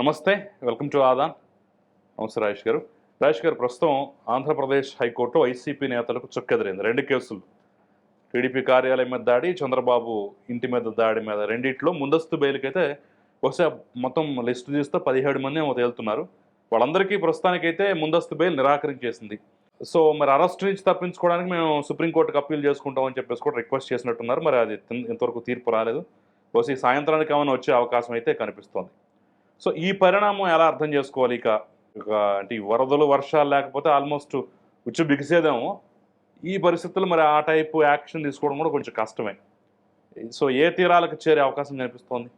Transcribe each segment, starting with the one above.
నమస్తే welcome to Aadan. నమస్తే రాజేష్ గారు. రాజేష్ గారు ప్రస్తుతం ఆంధ్రప్రదేశ్ హైకోర్టు వైసీపీ నేతలకు చుక్కెదిరింది. రెండు కేసులు. టీడీపీ కార్యాలయం మీద దాడి చంద్రబాబు ఇంటి మీద దాడి మీద రెండిట్లో ముందస్తు బెయిల్కైతే బహుశా మొత్తం లిస్ట్ చూస్తే పదిహేడు మంది ఏమో తేలుతున్నారు. వాళ్ళందరికీ ప్రస్తుతానికైతే ముందస్తు బెయిల్ నిరాకరించేసింది. సో మరి అరెస్ట్ నుంచి తప్పించుకోవడానికి మేము సుప్రీంకోర్టుకు అప్పీల్ చేసుకుంటామని చెప్పేసి కూడా రిక్వెస్ట్ చేసినట్టున్నారు. మరి అది ఇంతవరకు తీర్పు రాలేదు. బహుశా ఈ సాయంత్రానికి ఏమైనా వచ్చే అవకాశం అయితే కనిపిస్తోంది. సో ఈ పరిణామం ఎలా అర్థం చేసుకోవాలి? ఇక అంటే ఈ వరదలు వర్షాలు లేకపోతే ఆల్మోస్ట్ ఉచ్చు బిగిసేదేమో. ఈ పరిస్థితుల్లో మరి ఆ టైపు యాక్షన్ తీసుకోవడం కూడా కొంచెం కష్టమే. సో ఏ తీరాలకు చేరే అవకాశం కనిపిస్తోంది?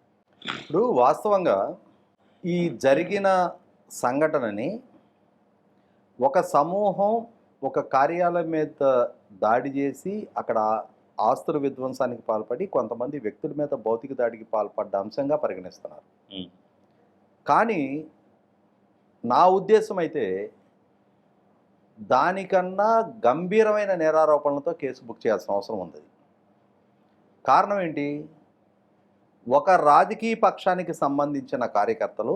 ఇప్పుడు వాస్తవంగా ఈ జరిగిన సంఘటనని ఒక సమూహం ఒక కార్యాలయం మీద దాడి చేసి అక్కడ ఆస్తుల విధ్వంసానికి పాల్పడి కొంతమంది వ్యక్తుల మీద భౌతిక దాడికి పాల్పడ్డ అంశంగా పరిగణిస్తున్నారు. కానీ నా ఉద్దేశం అయితే దానికన్నా గంభీరమైన నేరారోపణలతో కేసు బుక్ చేయాల్సిన అవసరం ఉంది. కారణం ఏంటి? ఒక రాజకీయ పక్షానికి సంబంధించిన కార్యకర్తలు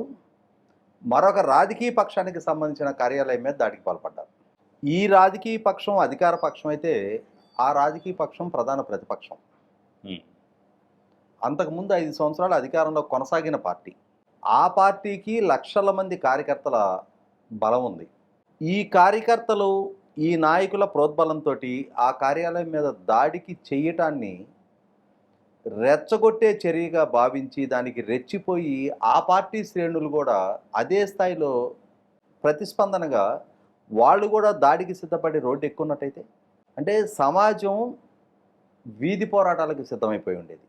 మరొక రాజకీయ పక్షానికి సంబంధించిన కార్యాలయం మీద దాడికి పాల్పడ్డారు. ఈ రాజకీయ పక్షం అధికార పక్షం అయితే ఆ రాజకీయ పక్షం ప్రధాన ప్రతిపక్షం. అంతకుముందు ఐదు సంవత్సరాలు అధికారంలో కొనసాగిన పార్టీ. ఆ పార్టీకి లక్షల మంది కార్యకర్తల బలం ఉంది. ఈ కార్యకర్తలు ఈ నాయకుల ప్రోద్బలంతో ఆ కార్యాలయం మీద దాడికి చెయ్యటాన్ని రెచ్చగొట్టే చర్యగా భావించి దానికి రెచ్చిపోయి ఆ పార్టీ శ్రేణులు కూడా అదే స్థాయిలో ప్రతిస్పందనగా వాళ్ళు కూడా దాడికి సిద్ధపడి రోడ్డు ఎక్కున్నట్టయితే అంటే సమాజం వీధి పోరాటాలకు సిద్ధమైపోయి ఉండేది.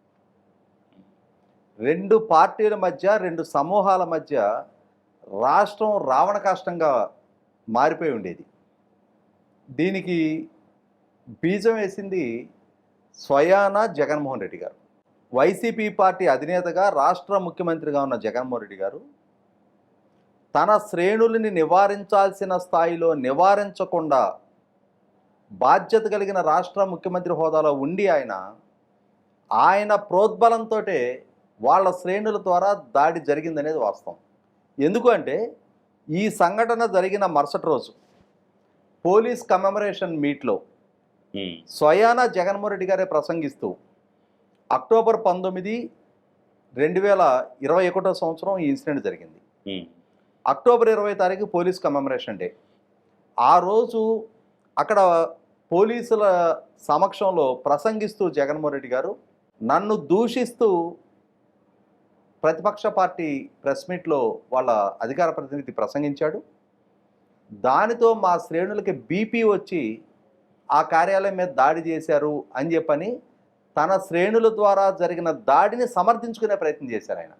రెండు పార్టీల మధ్య రెండు సమూహాల మధ్య రాష్ట్రం రావణ కష్టంగా మారిపోయి ఉండేది. దీనికి బీజం వేసింది స్వయాన జగన్మోహన్ రెడ్డి గారు. వైసీపీ పార్టీ అధినేతగా రాష్ట్ర ముఖ్యమంత్రిగా ఉన్న జగన్మోహన్ రెడ్డి గారు తన శ్రేణులని నివారించాల్సిన స్థాయిలో నివారించకుండా బాధ్యత కలిగిన రాష్ట్ర ముఖ్యమంత్రి హోదాలో ఉండి ఆయన ఆయన ప్రోద్బలంతో వాళ్ళ శ్రేణుల ద్వారా దాడి జరిగిందనేది వాస్తవం ఎందుకు అంటే ఈ సంఘటన జరిగిన మరుసటి రోజు పోలీస్ కమెమరేషన్ మీట్లో. స్వయాన జగన్మోహన్ రెడ్డి గారే ప్రసంగిస్తూ అక్టోబర్ పంతొమ్మిది రెండు వేల ఇరవై ఒకటో సంవత్సరం ఈ ఇన్సిడెంట్ జరిగింది. అక్టోబర్ ఇరవై తారీఖు పోలీస్ కమెమరేషన్ డే ఆ రోజు అక్కడ పోలీసుల సమక్షంలో ప్రసంగిస్తూ జగన్మోహన్ రెడ్డి గారు నన్ను దూషిస్తూ ప్రతిపక్ష పార్టీ ప్రెస్ మీట్లో వాళ్ళ అధికార ప్రతినిధి ప్రసంగించాడు. దానితో మా శ్రేణులకి బీపీ వచ్చి ఆ కార్యాలయం మీద దాడి చేశారు అని చెప్పని తన శ్రేణుల ద్వారా జరిగిన దాడిని సమర్థించుకునే ప్రయత్నం చేశారు ఆయన.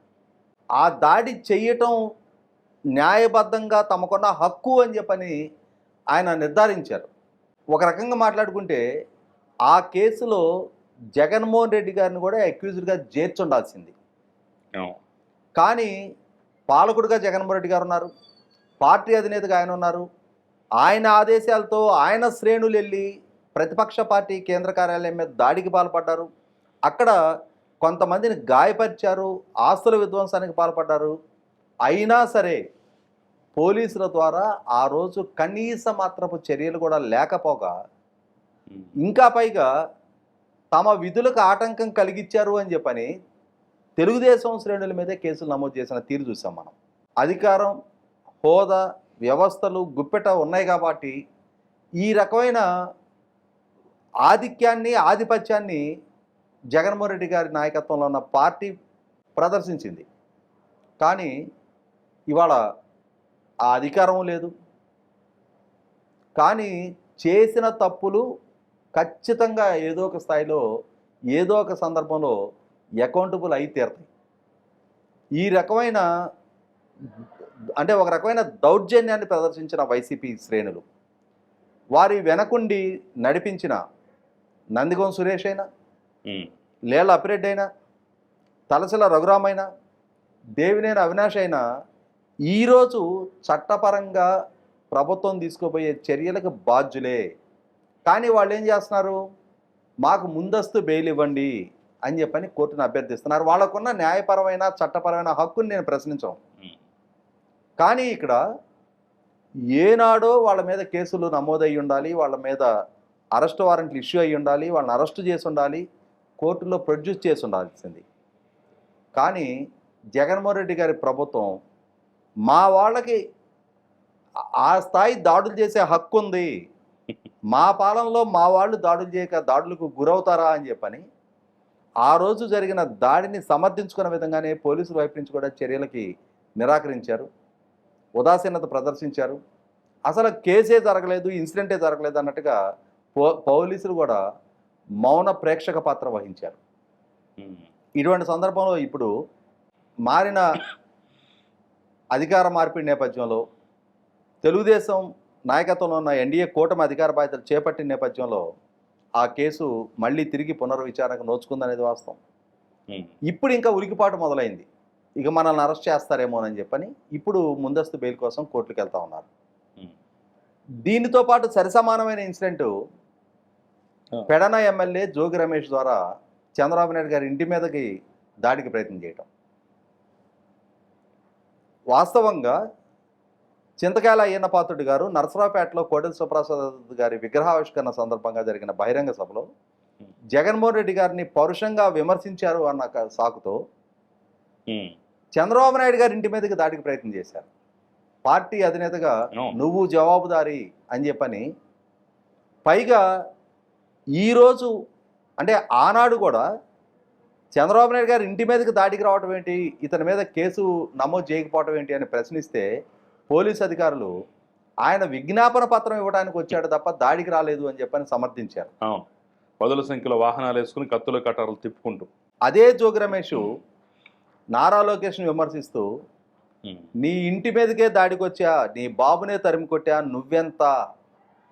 ఆ దాడి చేయటం న్యాయబద్ధంగా తమకున్న హక్కు అని చెప్పని ఆయన నిర్ధారించారు. ఒక రకంగా మాట్లాడుకుంటే ఆ కేసులో జగన్మోహన్ రెడ్డి గారిని కూడా అక్యూజ్డ్గా చేర్చుండాల్సింది కానీ పాలకుడుగా జగన్మోహన్ రెడ్డి గారు ఉన్నారు. పార్టీ అధినేతగా ఆయన ఉన్నారు. ఆయన ఆదేశాలతో ఆయన శ్రేణులు వెళ్ళి ప్రతిపక్ష పార్టీ కేంద్ర కార్యాలయం మీద దాడికి పాల్పడ్డారు. అక్కడ కొంతమందిని గాయపరిచారు. ఆస్తుల విధ్వంసానికి పాల్పడ్డారు. అయినా సరే పోలీసుల ద్వారా ఆ రోజు కనీస మాత్రపు చర్యలు కూడా లేకపోగా ఉమ్. ఇంకా పైగా తమ విధులకు ఆటంకం కలిగించారు అని చెప్పని తెలుగుదేశం శ్రేణుల మీదే కేసులు నమోదు చేసిన తీరు చూసాం మనం. అధికారం హోదా వ్యవస్థలు గుప్పెట ఉన్నాయి కాబట్టి ఈ రకమైన ఆధిక్యాన్ని ఆధిపత్యాన్ని జగన్మోహన్ రెడ్డి గారి నాయకత్వంలో ఉన్న పార్టీ ప్రదర్శించింది. కానీ ఇవాళ ఆ అధికారం లేదు. కానీ చేసిన తప్పులు ఖచ్చితంగా ఏదో ఒక స్థాయిలో ఏదో ఒక సందర్భంలో అకౌంటబుల్ అయి తీరతాయి. ఈ రకమైన అంటే ఒక రకమైన దౌర్జన్యాన్ని ప్రదర్శించిన వైసీపీ శ్రేణులు వారి వెనకుండి నడిపించిన నందిగోం సురేష్ అయినా. లేళ్ళ అప్పిరెడ్డి అయినా తలసిల రఘురామైనా దేవినేని అవినాష్ అయినా ఈరోజు చట్టపరంగా ప్రభుత్వం తీసుకోబోయే చర్యలకు బాధ్యులే. కానీ వాళ్ళు ఏం చేస్తున్నారు? మాకు ముందస్తు బెయిల్ ఇవ్వండి. అని చెప్పని కోర్టును అభ్యర్థిస్తున్నారు. వాళ్ళకున్న న్యాయపరమైన చట్టపరమైన హక్కుని నేను ప్రశ్నించను. ఉమ్. కానీ ఇక్కడ ఏనాడో వాళ్ళ మీద కేసులు నమోదయ్యి ఉండాలి వాళ్ళ మీద అరెస్ట్ వారెంట్లు ఇష్యూ అయ్యి ఉండాలి వాళ్ళని అరెస్ట్ చేసి ఉండాలి కోర్టులో ప్రొడ్యూస్ చేసి ఉండాల్సింది. కానీ జగన్మోహన్ రెడ్డి గారి ప్రభుత్వం మా వాళ్ళకి ఆ స్థాయి దాడులు చేసే హక్కు ఉంది మా పాలనలో మా వాళ్ళు దాడులు చేయక దాడులకు గురవుతారా అని చెప్పని ఆ రోజు జరిగిన దాడిని సమర్థించుకున్న విధంగానే పోలీసుల వైపు నుంచి కూడా చర్యలకి నిరాకరించారు. ఉదాసీనత ప్రదర్శించారు. అసలు కేసే జరగలేదు ఇన్సిడెంటే జరగలేదు అన్నట్టుగా పో పోలీసులు కూడా మౌన ప్రేక్షక పాత్ర వహించారు. ఇటువంటి సందర్భంలో ఇప్పుడు మారిన అధికార మార్పిడి నేపథ్యంలో తెలుగుదేశం నాయకత్వంలో ఉన్న ఎన్డీఏ కూటమి అధికార బాధ్యతలు చేపట్టిన నేపథ్యంలో ఆ కేసు మళ్ళీ తిరిగి పునర్విచారణకు నోచుకుందనేది వాస్తవం. ఇప్పుడు ఇంకా ఉలికిపాటు మొదలైంది ఇక మనల్ని అరెస్ట్ చేస్తారేమోనని చెప్పని ఇప్పుడు ముందస్తు బెయిల్ కోసం కోర్టుకు వెళ్తా ఉన్నారు. దీనితో పాటు సరిసమానమైన ఇన్సిడెంట్. పెడన ఎమ్మెల్యే జోగి రమేష్ ద్వారా చంద్రబాబు నాయుడు గారి ఇంటి మీదకి దాడికి ప్రయత్నం చేయటం వాస్తవంగా చింతకాయల అయ్యన్న పాత్రుడు గారు నరసరావుపేటలో కోటెల సుప్రసాద్ గారి విగ్రహావిష్కరణ సందర్భంగా జరిగిన బహిరంగ సభలో జగన్మోహన్ రెడ్డి గారిని పరుషంగా విమర్శించారు అన్న సాకుతో ఉమ్. చంద్రబాబు నాయుడు గారి ఇంటి మీదకి దాడికి ప్రయత్నం చేశారు పార్టీ అధినేతగా. నువ్వు జవాబుదారి అని చెప్పని పైగా ఈరోజు అంటే ఆనాడు కూడా చంద్రబాబు నాయుడు గారు ఇంటి మీదకి దాడికి రావడం ఏంటి ఇతని మీద కేసు నమోదు చేయకపోవడం ఏంటి అని ప్రశ్నిస్తే పోలీస్ అధికారులు ఆయన విజ్ఞాపన పత్రం ఇవ్వడానికి వచ్చాడు తప్ప దాడికి రాలేదు అని చెప్పని సమర్థించారు. పదుల సంఖ్యలో వాహనాలు వేసుకుని కత్తులు కటారులు తిప్పుకుంటూ. అదే జోగి రమేష్ నారా లోకేష్ని విమర్శిస్తూ. నీ ఇంటి మీదకే దాడికి వచ్చా నీ బాబునే తరిమి కొట్టా నువ్వెంత?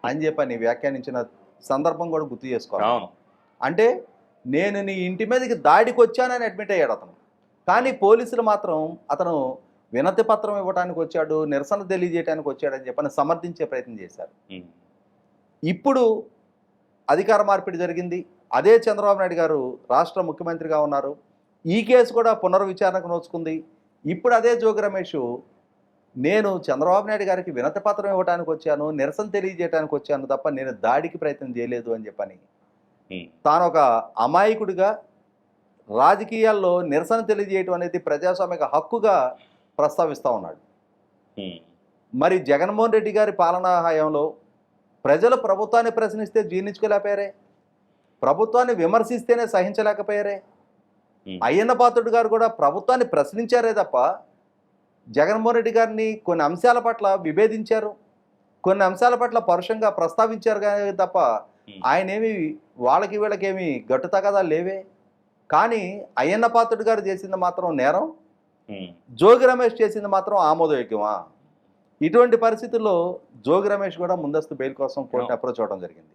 అని చెప్పని వ్యాఖ్యానించిన సందర్భం కూడా గుర్తు చేసుకోవాలి. అంటే నేను నీ ఇంటి మీదకి దాడికి వచ్చానని అడ్మిట్ అయ్యాడు అతను. కానీ పోలీసులు మాత్రం అతను వినతి పత్రం ఇవ్వడానికి వచ్చాడు నిరసన తెలియజేయడానికి వచ్చాడని చెప్పని సమర్థించే ప్రయత్నం చేశారు. ఇప్పుడు అధికార మార్పిడి జరిగింది అదే చంద్రబాబు నాయుడు గారు రాష్ట్ర ముఖ్యమంత్రిగా ఉన్నారు ఈ కేసు కూడా పునర్విచారణకు నోచుకుంది ఇప్పుడు అదే జోగి రమేష్ నేను చంద్రబాబు నాయుడు గారికి వినతి పత్రం ఇవ్వడానికి వచ్చాను నిరసన తెలియజేయడానికి వచ్చాను తప్ప నేను దాడికి ప్రయత్నం చేయలేదు అని చెప్పని. తాను ఒక అమాయకుడిగా రాజకీయాల్లో నిరసన తెలియజేయటం అనేది ప్రజాస్వామిక హక్కుగా ప్రస్తావిస్తూ ఉన్నాడు. మరి జగన్మోహన్ రెడ్డి గారి పాలనా హయాంలో ప్రజలు ప్రభుత్వాన్ని ప్రశ్నిస్తే జీర్ణించుకోలేకపోయారే ప్రభుత్వాన్ని విమర్శిస్తేనే సహించలేకపోయారే. అయ్యన్న పాత్రుడు గారు కూడా ప్రభుత్వాన్ని ప్రశ్నించారే తప్ప జగన్మోహన్ రెడ్డి గారిని కొన్ని అంశాల పట్ల విభేదించారు కొన్ని అంశాల పట్ల పరుషంగా ప్రస్తావించారు కానీ తప్ప ఉమ్. ఆయన ఏమి వాళ్ళకి వీళ్ళకేమి గట్టు తగదాలు లేవే కానీ అయ్యన్న పాత్రుడు గారు చేసింది మాత్రం నేరం. జోగి రమేష్ చేసింది మాత్రం ఆమోదయోగ్యమా? ఇటువంటి పరిస్థితుల్లో జోగి రమేష్ కూడా ముందస్తు బెయిల్ కోసం కోర్టుని అప్రోచ్ అవ్వడం జరిగింది.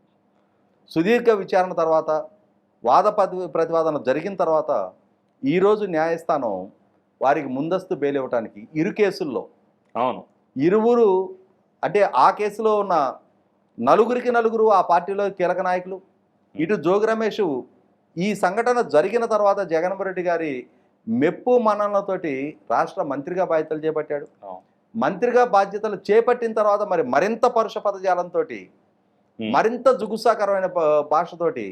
సుదీర్ఘ విచారణ తర్వాత వాద ప్రతి ప్రతివాదన జరిగిన తర్వాత ఈరోజు న్యాయస్థానం వారికి ముందస్తు బెయిల్ ఇవ్వడానికి ఇరు కేసుల్లో అవును. ఇరువురు అంటే ఆ కేసులో ఉన్న నలుగురికి నలుగురు ఆ పార్టీలో కీలక నాయకులు ఇటు జోగి రమేష్ ఈ సంఘటన జరిగిన తర్వాత జగన్మోహన్ రెడ్డి గారి మెప్పు మన్ననలతోటి రాష్ట్ర మంత్రిగా బాధ్యతలు చేపట్టాడు. మంత్రిగా బాధ్యతలు చేపట్టిన తర్వాత మరి మరింత పరుష పదజాలంతో. మరింత జుగుసాకరమైన భాషతోటి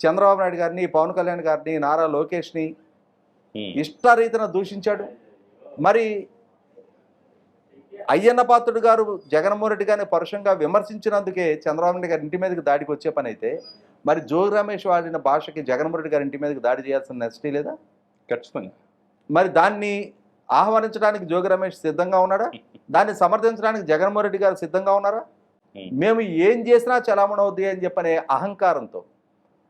చంద్రబాబు నాయుడు గారిని పవన్ కళ్యాణ్ గారిని నారా లోకేష్ని. ఇష్టారీతన దూషించాడు మరి అయ్యన్న పాత్రుడు గారు జగన్మోహన్ రెడ్డి గారిని పరుషంగా విమర్శించినందుకే చంద్రబాబు నాయుడు గారి ఇంటి మీదకి దాడికి వచ్చే పని అయితే మరి జోగి రమేష్ వాడిన భాషకి జగన్మోహన్ రెడ్డి గారి ఇంటి మీదకి దాడి చేయాల్సిన నెస్టీ లేదా ఖచ్చితంగా. మరి దాన్ని ఆహ్వానించడానికి జోగి రమేష్ సిద్ధంగా ఉన్నాడా? దాన్ని సమర్థించడానికి జగన్మోహన్ రెడ్డి గారు సిద్ధంగా ఉన్నారా. మేము ఏం చేసినా చలామణి అవుద్ది అని చెప్పనే అహంకారంతో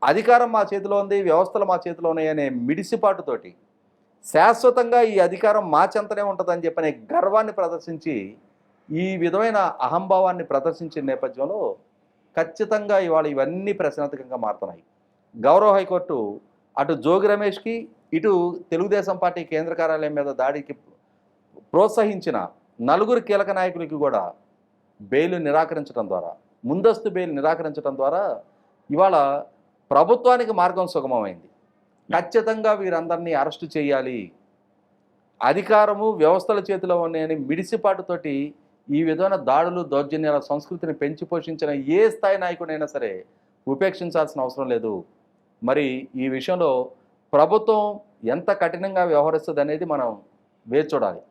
అధికారం మా చేతిలో ఉంది వ్యవస్థలు మా చేతిలో ఉన్నాయి అనే మిడిసిపాటుతోటి శాశ్వతంగా ఈ అధికారం మా చెంతనే ఉంటుందని చెప్పనే గర్వాన్ని ప్రదర్శించి ఈ విధమైన అహంభావాన్ని ప్రదర్శించిన నేపథ్యంలో ఖచ్చితంగా ఇవాళ ఇవన్నీ ప్రశ్నార్థకంగా మారుతున్నాయి. గౌరవ హైకోర్టు అటు జోగి రమేష్కి ఇటు తెలుగుదేశం పార్టీ కేంద్ర కార్యాలయం మీద దాడికి ప్రోత్సహించిన నలుగురు కీలక నాయకులకి కూడా బెయిల్ నిరాకరించడం ద్వారా ముందస్తు బెయిల్ నిరాకరించడం ద్వారా ఇవాళ ప్రభుత్వానికి మార్గం సుగమమైంది. ఖచ్చితంగా వీరందరినీ అరెస్టు చేయాలి. అధికారము వ్యవస్థల చేతిలో ఉన్నాయని మిడిసిపాటుతోటి ఈ విధమైన దాడులు దౌర్జన్యాల సంస్కృతిని పెంచి పోషించిన ఏ స్థాయి నాయకుడైనా సరే ఉపేక్షించాల్సిన అవసరం లేదు. మరి ఈ విషయంలో ప్రభుత్వం ఎంత కఠినంగా వ్యవహరిస్తుంది అనేది మనం వేచి చూడాలి.